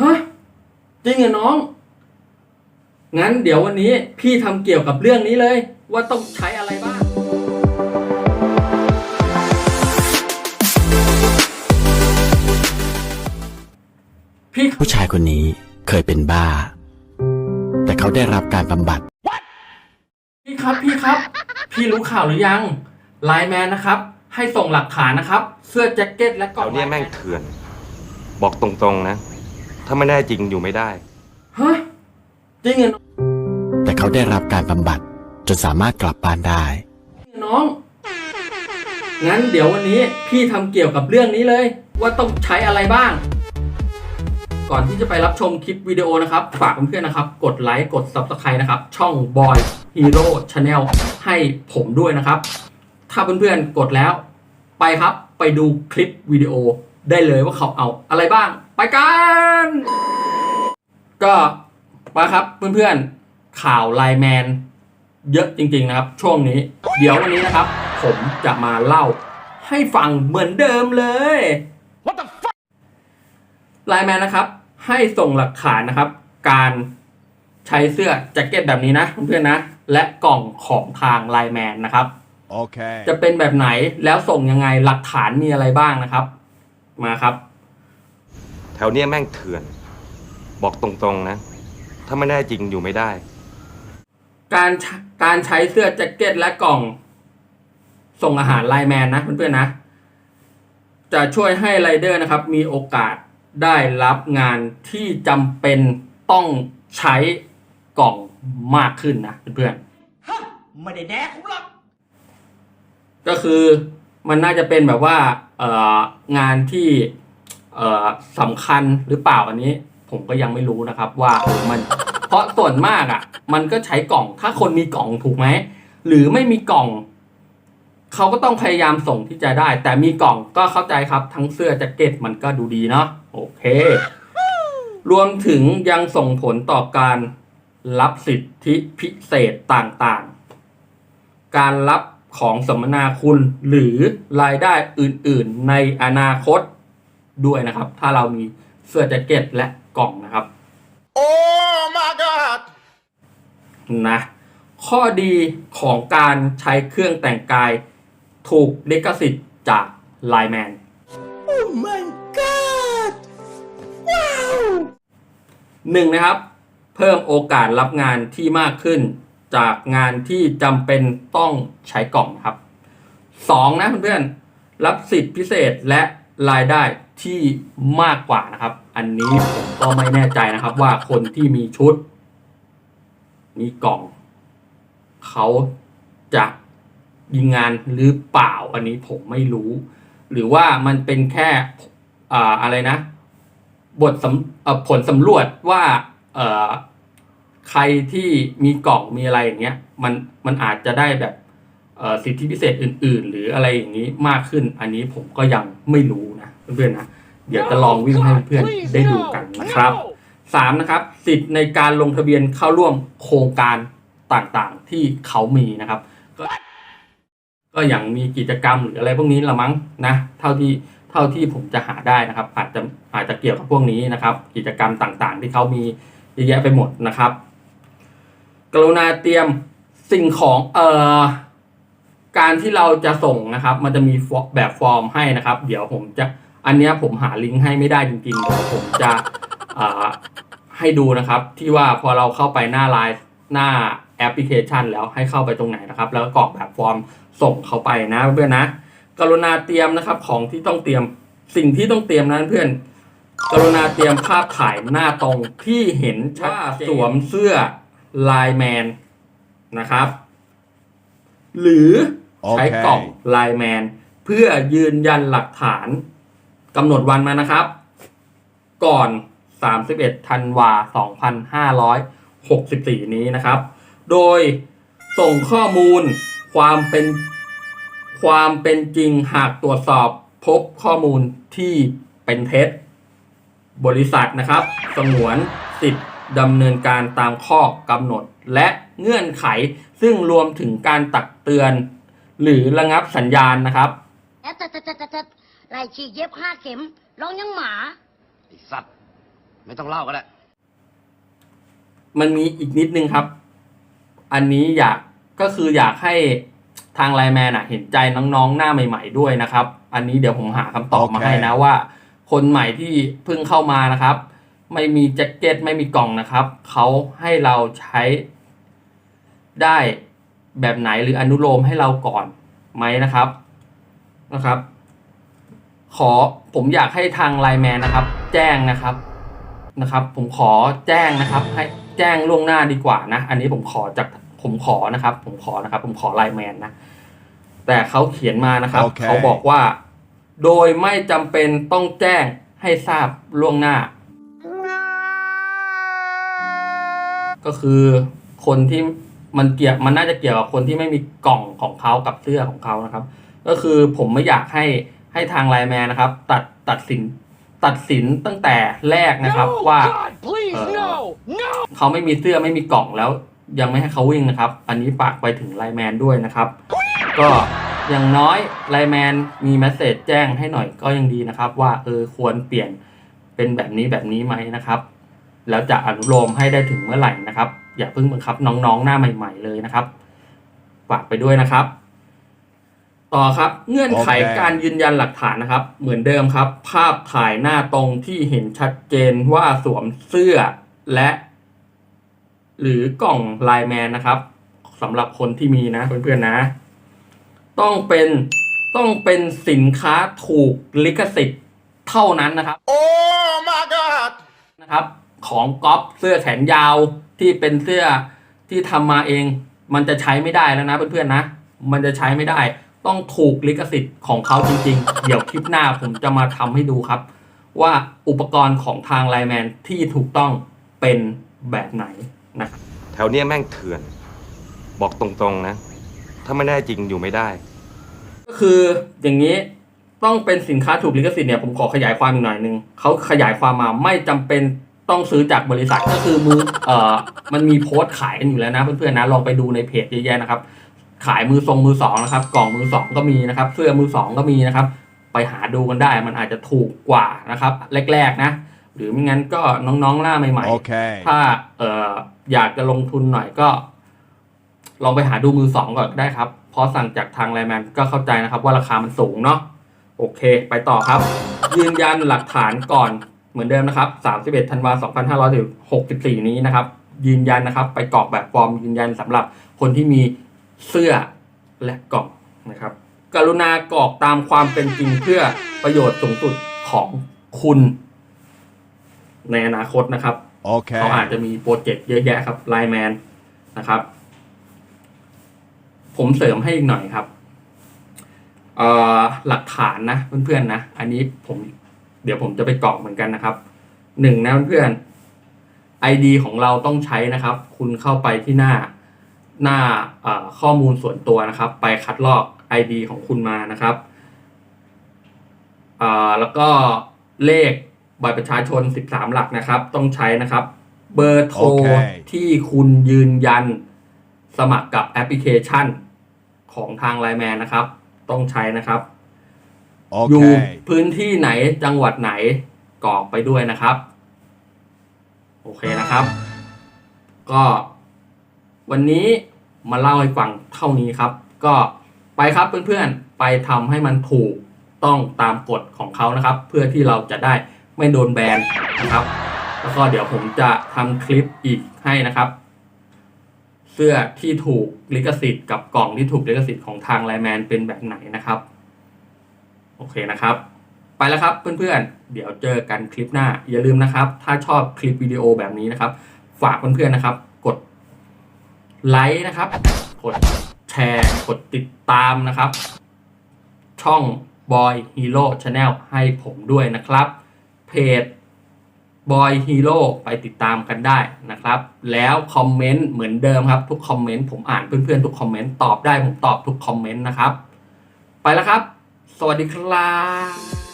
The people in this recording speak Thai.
ฮะจริงเหรอน้อง งั้นเดี๋ยววันนี้พี่ทำเกี่ยวกับเรื่องนี้เลย ว่าต้องใช้อะไรบ้าง พี่ ผู้ชายคนนี้เคยเป็นบ้า แต่เขาได้รับการบำบัด พี่ครับพี่ครับ พี่รู้ข่าวหรือยังไลน์แมนนะครับ ให้ส่งหลักฐานนะครับ เสื้อแจ็คเก็ตและกแถล่องวเนี้ยแม่งเถื่อน บอกตรงๆนะ ถ้าไม่แน่จริงอยู่ไม่ได้ ฮะ จริงเหรอน้องแต่เขาได้รับการบำบัดจนสามารถกลับบ้านได้ น้อง งั้นเดี๋ยววันนี้พี่ทำเกี่ยวกับเรื่องนี้เลย ว่าต้องใช้อะไรบ้าง ก่อนที่จะไปรับชมคลิปวิดีโอนะครับ ฝากเพื่อนๆนะครับ กดไลค์กด Subscribe นะครับ ช่อง Boy Hero Channel ให้ผมด้วยนะครับ ถ้าเพื่อนๆกดแล้ว ไปครับไปดูคลิปวิดีโอได้เลยว่าเขาเอาอะไรบ้าง ไปกัน ก็มาครับเพื่อนๆ ข่าวไลน์แมน เยอะจริงๆนะครับ ช่วงนี้ เดี๋ยววันนี้นะครับ ผมจะมาเล่าให้ฟังเหมือนเดิมเลยไลน์แมนนะครับ ให้ส่งหลักฐานนะครับ การใช้เสื้อแจ็คเก็ตแบบนี้นะเพื่อนๆนะ และกล่องของทางไลน์แมนนะครับ Okay. จะเป็นแบบไหนแล้วส่งยังไงหลักฐานมีอะไรบ้างนะครับ มาครับ แถวเนี้ยแม่งเถื่อน บอกตรงๆนะ ถ้าไม่แน่จริงอยู่ไม่ได้ การใช้การใช้เสื้อแจ็คเก็ตและกล่อง ส่งอาหารไลน์แมนนะเพื่อนๆนะ จะช่วยให้ไรเดอร์นะครับ มีโอกาสได้รับงานที่จำเป็นต้องใช้กล่องมากขึ้นนะเพื่อนๆไม่ได้แดกผมหรอกก็คือมันน่าจะเป็นแบบว่าเอ่องานที่เอ่อ สำคัญหรือเปล่าอันนี้ ผมก็ยังไม่รู้นะครับว่าออมัน เพราะส่วนมากอะ มันก็ใช้กล่องถ้าคนมีกล่องถูกไหมหรือไม่มีกล่องเขาก็ต้องพยายามส่งที่จะได้ แต่มีกล่องก็เข้าใจครับ ทั้งเสื้อแจ็คเก็ตมันก็ดูดีเนาะโอเค รวมถึงยังส่งผลต่อการรับสิทธิพิเศษต่างๆ การรับของสมนาคุณหรือรายได้อื่นๆ ในอนาคต ด้วยนะครับ ถ้าเรามีเสื้อแจ็คเก็ตและกล่องนะครับ Oh my God. นะข้อดีของการใช้เครื่องแต่งกายถูกลิขสิทธิ์จากไลแมน Oh my God. Wow. หนึ่งนะครับ เพิ่มโอกาสรับงานที่มากขึ้น จากงานที่จำเป็นต้องใช้กล่องนะครับสองนะเพื่อนๆรับสิทธิพิเศษและ รายได้ที่มากกว่านะครับ อันนี้ผมก็ไม่แน่ใจนะครับ ว่าคนที่มีชุด มีกล่อง เขาจะยิงงานหรือเปล่า อันนี้ผมไม่รู้ หรือว่ามันเป็นแค่อ่าอะไรนะ บทสำผลสำรวจว่าเอ่อใครที่มีกล่องมีอะไรอย่างเงี้ยมันมันอาจจะได้แบบ สิทธิพิเศษอื่น ๆ หรืออะไรอย่างนี้มากขึ้น อันนี้ผมก็ยังไม่รู้นะเพื่อนๆนะเดี๋ยวจะลองวิ่งให้เพื่อนๆได้ดูกันนะครับสามนะครับสิทธิ์ในการลงทะเบียนเข้าร่วมโครงการต่างๆที่เขามีนะครับ ก็ก็อย่างมีกิจกรรมหรืออะไรพวกนี้ละมั้งนะ เท่าที่เท่าที่ผมจะหาได้นะครับ อาจจะอาจจะเกี่ยวกับพวกนี้นะครับ กิจกรรมต่างๆ ที่เขามีเยอะแยะไปหมดนะครับ กรุณาเตรียมสิ่งของเอ่อ การที่เราจะส่งนะครับ มันจะมีแบบฟอร์มให้นะครับ เดี๋ยวผมจะอันนี้ผมหาลิงก์ให้ไม่ได้จริงๆเดี๋ยวผมจะให้ดูนะครับ ที่ว่าพอเราเข้าไปหน้าไลน์หน้าแอปพลิเคชัน แล้วให้เข้าไปตรงไหนนะครับ แล้วก็กรอกแบบฟอร์มส่งเข้าไปนะเพื่อนนะ กรุณาเตรียมนะครับของที่ต้องเตรียมสิ่งที่ต้องเตรียมนั้นเพื่อน กรุณาเตรียมภาพถ่ายหน้าตรงที่เห็นชัดสวมเสื้อลายแมนนะครับ หรือ ใช้กล่องไลแมนเพื่อยืนยันหลักฐานกำหนดวันมานะครับ ก่อน 31ธันวา 2564 นี้นะครับ โดยส่งข้อมูลความเป็นความเป็นจริงหากตรวจสอบพบข้อมูลที่เป็นเท็จ บริษัทนะครับ สงวนสิทธิ์ดำเนินการตามข้อกำหนดและเงื่อนไขซึ่งรวมถึงการตักเตือน หรือระงับสัญญาณนะครับ แอะแต่แต่แต่แต่ไหลฉีกเย็บห้าเข็มร้องยังหมา ไอ้สัตว์ ไม่ต้องเล่าก็ได้ มันมีอีกนิดนึงครับ อันนี้อยากก็คืออยากให้ทางไลน์แมนอะเห็นใจน้องๆหน้าใหม่ ๆด้วยนะครับ อันนี้เดี๋ยวผมหาคำตอบมาโอเค ให้นะว่า คนใหม่ที่เพิ่งเข้ามานะครับ ไม่มีแจ็คเก็ตไม่มีกล่องนะครับ เขาให้เราใช้ได้ แบบไหนหรืออนุโลมให้เราก่อนไหมนะครับนะครับ ขอผมอยากให้ทางไลน์แมนนะครับ แจ้งนะครับนะครับ ผมขอแจ้งนะครับ ให้แจ้งล่วงหน้าดีกว่านะ อันนี้ผมขอจากผมขอนะครับ ผมขอนะครับ ผมขอไลน์แมนนะ แต่เขาเขียนมานะครับโอเคเขาบอกว่า โดยไม่จำเป็นต้องแจ้งให้ทราบล่วงหน้า ก็คือคนที่ มันเกี่ยวมันน่าจะเกี่ยวกับคนที่ไม่มีกล่องของเขากับเสื้อของเขานะครับ ก็คือผมไม่อยากให้ให้ทางไลน์แมนนะครับ ตัดตัดสินตัดสินตั้งแต่แรกนะครับ ว่าเอ่อเขาไม่มีเสื้อไม่มีกล่องแล้ว ยังไม่ให้เขาวิ่งนะครับ อันนี้ฝากไปถึงไลน์แมนด้วยนะครับ ก็อย่างน้อยไลน์แมนมีแมสเซจแจ้งให้หน่อยก็ยังดีนะครับ ว่าเออควรเปลี่ยนเป็นแบบนี้แบบนี้ไหมนะครับ แล้วจะอนุโลมให้ได้ถึงเมื่อไหร่นะครับ อย่าเพิ่งบังคับน้องๆ หน้าใหม่ ๆ เลยนะครับฝากไปด้วยนะครับ ต่อครับเงื่อนไขโอเคการยืนยันหลักฐานนะครับ เหมือนเดิมครับ ภาพถ่ายหน้าตรงที่เห็นชัดเจนว่าสวมเสื้อและ หรือกล่องไลน์แมนนะครับสำหรับคนที่มีนะเพื่อนๆนะ ต้องเป็นต้องเป็นสินค้าถูกลิขสิทธิ์เท่านั้นนะครับ Oh my god! นะครับ ของก๊อปเสื้อแขนยาว ที่เป็นเสื้อที่ทำมาเอง มันจะใช้ไม่ได้แล้วนะเพื่อนๆนะ มันจะใช้ไม่ได้ ต้องถูกลิขสิทธิ์ของเขาจริงๆ เดี๋ยวคลิปหน้าผมจะมาทำให้ดูครับ ว่าอุปกรณ์ของทางไลแมนที่ถูกต้องเป็นแบบไหนนะครับแถวเนี้ยแม่งเถื่อน บอกตรงๆนะ ถ้าไม่แน่จริงอยู่ไม่ได้ ก็คืออย่างนี้ต้องเป็นสินค้าถูกลิขสิทธิ์เนี่ยผมขอขยายความอีกหน่อยหนึ่งเขาขยายความมาไม่จำเป็น ต้องซื้อจากบริษัทก็คือมือเอ่อมันมีโพสต์ขายกันอยู่แล้วนะเพื่อนๆนะลองไปดูในเพจเยอะแยะนะครับ ขายมือทรงมือสองนะครับ กล่องมือสองก็มีนะครับ เสื้อมือสองก็มีนะครับ ไปหาดูกันได้มันอาจจะถูกกว่านะครับ แรกๆนะ หรือไม่งั้นก็น้องๆหน้าใหม่ๆ Okay. ถ้าเอ่ออยากจะลงทุนหน่อยก็ ลองไปหาดูมือสองก่อนก็ได้ครับเพราะสั่งจากทางไลน์แมนก็เข้าใจนะครับ ว่าราคามันสูงเนาะโอเค ไปต่อครับ ยืนยันหลักฐานก่อน เหมือนเดิมนะครับ 31ธันวา2564 นี้นะครับ ยืนยันนะครับ ไปกรอกแบบฟอร์มยืนยันสำหรับคนที่มีเสื้อและกล่องนะครับ กรุณากรอกตามความเป็นจริงเพื่อประโยชน์สูงสุดของคุณในอนาคตนะครับ Okay. เขาอาจจะมีโปรเจกต์เยอะแยะครับไลแมนนะครับ ผมเสริมให้อีกหน่อยครับเอ่อหลักฐานนะเพื่อนๆนะ อันนี้ผม เดี๋ยวผมจะไปกรอกเหมือนกันนะครับหนึ่งนะเพื่อนๆ ID ของเราต้องใช้นะครับ คุณเข้าไปที่หน้าหน้าเอ่อข้อมูลส่วนตัวนะครับ ไปคัดลอก ID ของคุณมานะครับเอ่อแล้วก็เลขบัตรประชาชน 13 หลักนะครับ ต้องใช้นะครับ เบอร์โทรโอเคที่คุณยืนยันสมัครกับแอปพลิเคชันของทางไลแมนนะครับ ต้องใช้นะครับ อยู่พื้นที่ไหนจังหวัดไหนกรอกไปด้วยนะครับ โอเคนะครับ ก็ วันนี้มาเล่าให้ฟังเท่านี้ครับ ก็ไปครับเพื่อนๆไปทำให้มันถูกต้องตามกฎของเขานะครับ เพื่อที่เราจะได้ไม่โดนแบนนะครับ แล้วก็เดี๋ยวผมจะทำคลิปอีกให้นะครับ เสื้อที่ถูกลิขสิทธิ์กับกล่องที่ถูกลิขสิทธิ์ของทางไลแมนเป็นแบบไหนนะครับ โอเคนะครับ ไปแล้วครับเพื่อนๆ เดี๋ยวเจอกันคลิปหน้า อย่าลืมนะครับ ถ้าชอบคลิปวิดีโอแบบนี้นะครับ ฝากเพื่อนๆนะครับ กดไลค์นะครับ กดแชร์ กดติดตามนะครับ ช่อง Boy Hero Channel ให้ผมด้วยนะครับ เพจ Boy Hero ไปติดตามกันได้นะครับ แล้วคอมเมนต์เหมือนเดิมครับ ทุกคอมเมนต์ผมอ่านเพื่อนๆ ทุกคอมเมนต์ตอบได้ผมตอบทุกคอมเมนต์นะครับ ไปแล้วครับ สวัสดีครับ